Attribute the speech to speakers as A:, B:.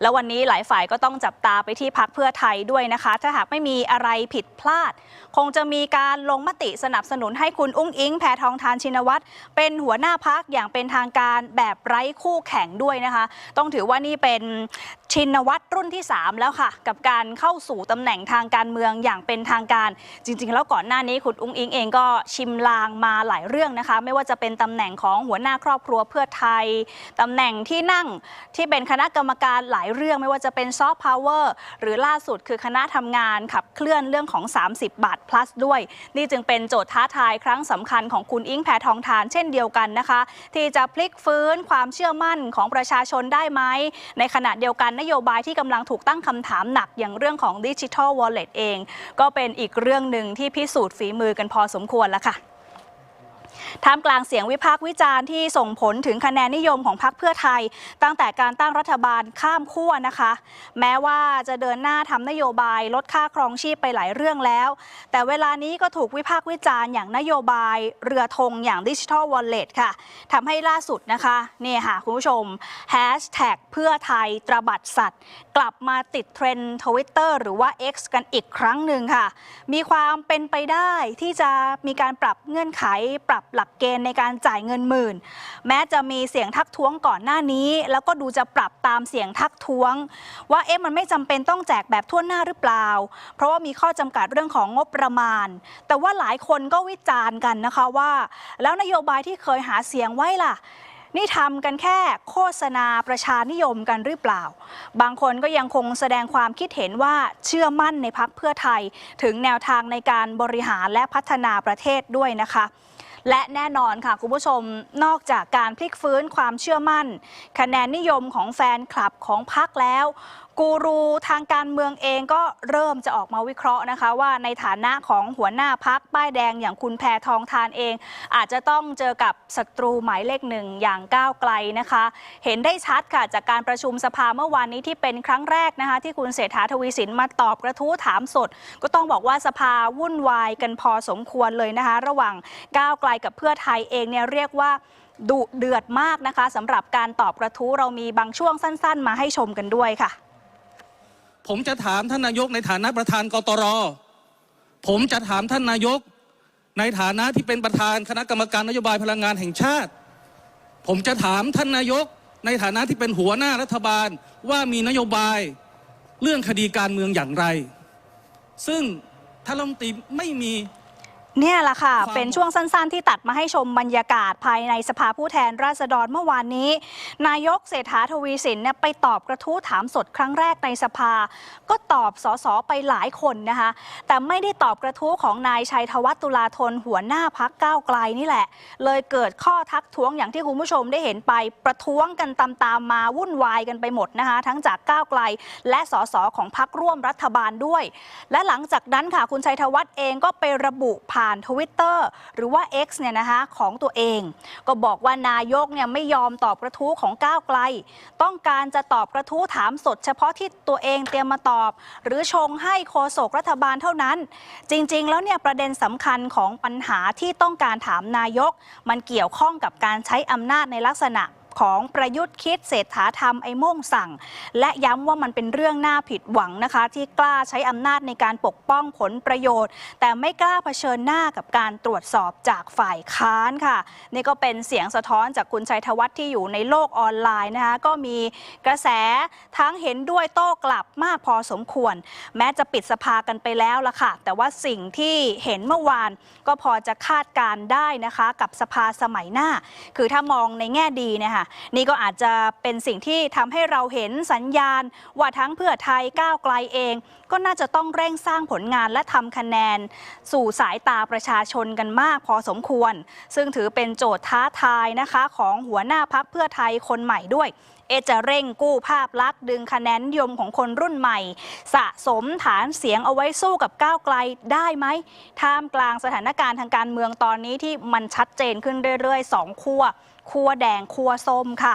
A: แล้ววันนี้หลายฝ่ายก็ต้องจับตาไปที่พักเพื่อไทยด้วยนะคะ ถ้าหากไม่มีอะไรผิดพลาด คงจะมีการลงมติสนับสนุนให้คุณอุ้งอิงแพทองทานชินวัตรเป็นหัวหน้าพักอย่างเป็นทางการแบบไร้คู่แข่งด้วยนะคะ ต้องถือว่านี่เป็นชินวัตรรุ่นที่ 3 แล้วค่ะ กับการเข้าสู่ตำแหน่งทางการเมืองอย่างเป็นทางการ จริง ๆ แล้วก่อนหน้านี้คุณอุ้งอิงเองก็ชิมลางมาหลายเรื่องนะคะ ไม่ว่าจะเป็นตำแหน่งของหัวหน้าครอบครัวเพื่อไทยตำแหน่งที่นั่งที่เป็นคณะกรรมการหลายเรื่องไม่ว่าจะเป็นซอฟต์พาวเวอร์หรือล่าสุดคือคณะทำงานขับเคลื่อนเรื่องของ 30 บาท plus ด้วย นี่จึงเป็นโจทย์ท้าทายครั้งสำคัญของคุณอิงแพทองทานเช่นเดียวกันนะคะ ที่จะพลิกฟื้นความเชื่อมั่นของประชาชนได้ไหม ในขณะเดียวกันนโยบายที่กำลังถูกตั้งคำถามหนักอย่างเรื่องของดิจิทัลวอลเล็ตเอง ก็เป็นอีกเรื่องหนึ่งที่พิสูจน์ฝีมือกันพอสมควรแล้วค่ะ ท่ามกลางเสียงวิพากษ์วิจารณ์ที่ส่งผลถึงคะแนนนิยมของพรรคเพื่อไทย ตั้งแต่การตั้งรัฐบาลข้ามขั้วนะคะ แม้ว่าจะเดินหน้าทำนโยบายลดค่าครองชีพไปหลายเรื่องแล้ว แต่เวลานี้ก็ถูกวิพากษ์วิจารณ์อย่างนโยบายเรือธงอย่างดิจิทัลวอลเล็ตค่ะทำให้ล่าสุดนะคะนี่ค่ะคุณผู้ชมแฮชแท็กเพื่อไทยตระบัดสัตว์ กลับมาติดเทรนด์ทวิตเตอร์หรือว่า X กันอีกครั้งหนึ่งค่ะ มีความเป็นไปได้ที่จะมีการปรับเงื่อนไขปรับหลักเกณฑ์ในการจ่ายเงินหมื่น แม้จะมีเสียงทักท้วงก่อนหน้านี้ แล้วก็ดูจะปรับตามเสียงทักท้วง ว่าเอ๊ะมันไม่จำเป็นต้องแจกแบบทั่วหน้าหรือเปล่า เพราะว่ามีข้อจำกัดเรื่องของงบประมาณ แต่ว่าหลายคนก็วิจารณ์กันนะคะว่า แล้วนโยบายที่เคยหาเสียงไว้ล่ะนี่ทำกันแค่โฆษณาประชานิยมกันหรือเปล่า บางคนก็ยังคงแสดงความคิดเห็นว่าเชื่อมั่นในพักเพื่อไทย ถึงแนวทางในการบริหารและพัฒนาประเทศด้วยนะคะ และแน่นอนค่ะคุณผู้ชมนอกจากการพลิกฟื้นความเชื่อมั่น คะแนนนิยมของแฟนคลับของพักแล้ว กูรูทางการเมืองเองก็เริ่มจะออกมาวิเคราะห์นะคะ ว่าในฐานะของหัวหน้าพักป้ายแดงอย่างคุณแพทองทานเอง อาจจะต้องเจอกับศัตรูหมายเลขหนึ่งอย่างก้าวไกลนะคะ เห็นได้ชัดค่ะจากการประชุมสภาเมื่อวานนี้ที่เป็นครั้งแรกนะคะ ที่คุณเศรษฐาทวีสินมาตอบกระทู้ถามสด ก็ต้องบอกว่าสภาวุ่นวายกันพอสมควรเลยนะคะ ระหว่างก้าวไกลกับเพื่อไทยเองเนี่ยเรียกว่าดุเดือดมากนะคะสำหรับการตอบกระทู้เรามีบางช่วงสั้น ๆ มาให้ชมกันด้วยค่ะ
B: ผมจะถามท่านนายกในฐานะประธานกตร ผมจะถามท่านนายก ในฐานะที่เป็นประธานคณะกรรมการนโยบายพลังงานแห่งชาติ ผมจะถามท่านนายก ในฐานะที่เป็นหัวหน้ารัฐบาลว่ามีนโยบายเรื่องคดีการเมืองอย่างไร ซึ่งท่านรัฐมนตรีไม่มี
A: เนี่ยแหละค่ะ
B: ความ
A: เป็นช่วงสั้น ๆ ที่ตัดมาให้ชมบรรยากาศภายในสภาผู้แทนราษฎรเมื่อวานนี้ นายกเศรษฐาทวีสินเนี่ยไปตอบกระทู้ถามสดครั้งแรกในสภา ก็ตอบสสไปหลายคนนะคะ แต่ไม่ได้ตอบกระทู้ของนายชัยธวัฒน์ตุลาธนหัวหน้าพักก้าวไกลนี่แหละ เลยเกิดข้อทักท้วงอย่างที่คุณผู้ชมได้เห็นไปประท้วงกันตามๆมาวุ่นวายกันไปหมดนะคะ ทั้งจากก้าวไกล และสสของพักร่วมรัฐบาลด้วย และหลังจากนั้นค่ะคุณชัยธวัฒน์เองก็ไประบุผ่านทวิตเตอร์หรือว่า X เนี่ยนะคะของตัวเอง ก็บอกว่านายกเนี่ยไม่ยอมตอบกระทู้ของก้าวไกล ต้องการจะตอบกระทู้ถามสด เฉพาะที่ตัวเองเตรียมมาตอบ หรือชงให้โฆษกรัฐบาลเท่านั้น จริง ๆ แล้วเนี่ยประเด็นสำคัญของปัญหาที่ต้องการถามนายก มันเกี่ยวข้องกับการใช้อำนาจในลักษณะ ของประยุทธ์คิดเศรษฐาธรรมไอ้โม่งสั่ง และย้ำว่ามันเป็นเรื่องน่าผิดหวังนะคะ ที่กล้าใช้อำนาจในการปกป้องผลประโยชน์ แต่ไม่กล้าเผชิญหน้ากับการตรวจสอบจากฝ่ายค้านค่ะ นี่ก็เป็นเสียงสะท้อนจากคุณชัยธวัฒน์ที่อยู่ในโลกออนไลน์นะคะก็มีกระแสทั้งเห็นด้วยโต้กลับมากพอสมควร แม้จะปิดสภากันไปแล้วละค่ะ แต่ว่าสิ่งที่เห็นเมื่อวานก็พอจะคาดการได้นะคะ กับสภาสมัยหน้า คือถ้ามองในแง่ดีเนี่ยค่ะนี่ก็อาจจะเป็นสิ่งที่ทำให้เราเห็นสัญญาณ ว่าทั้งเพื่อไทยก้าวไกลเอง ก็น่าจะต้องเร่งสร้างผลงานและทำคะแนน สู่สายตาประชาชนกันมากพอสมควร ซึ่งถือเป็นโจทย์ท้าทายนะคะของหัวหน้าพักเพื่อไทยคนใหม่ด้วยเอจะเร่งกู้ภาพลักษณ์ดึงคะแนนนิยมของคนรุ่นใหม่ สะสมฐานเสียงเอาไว้สู้กับก้าวไกลได้ไหมท่ามกลางสถานการณ์ทางการเมืองตอนนี้ที่มันชัดเจนขึ้นเรื่อยๆสองขั้วคั่วแดงคั่วส้มค่ะ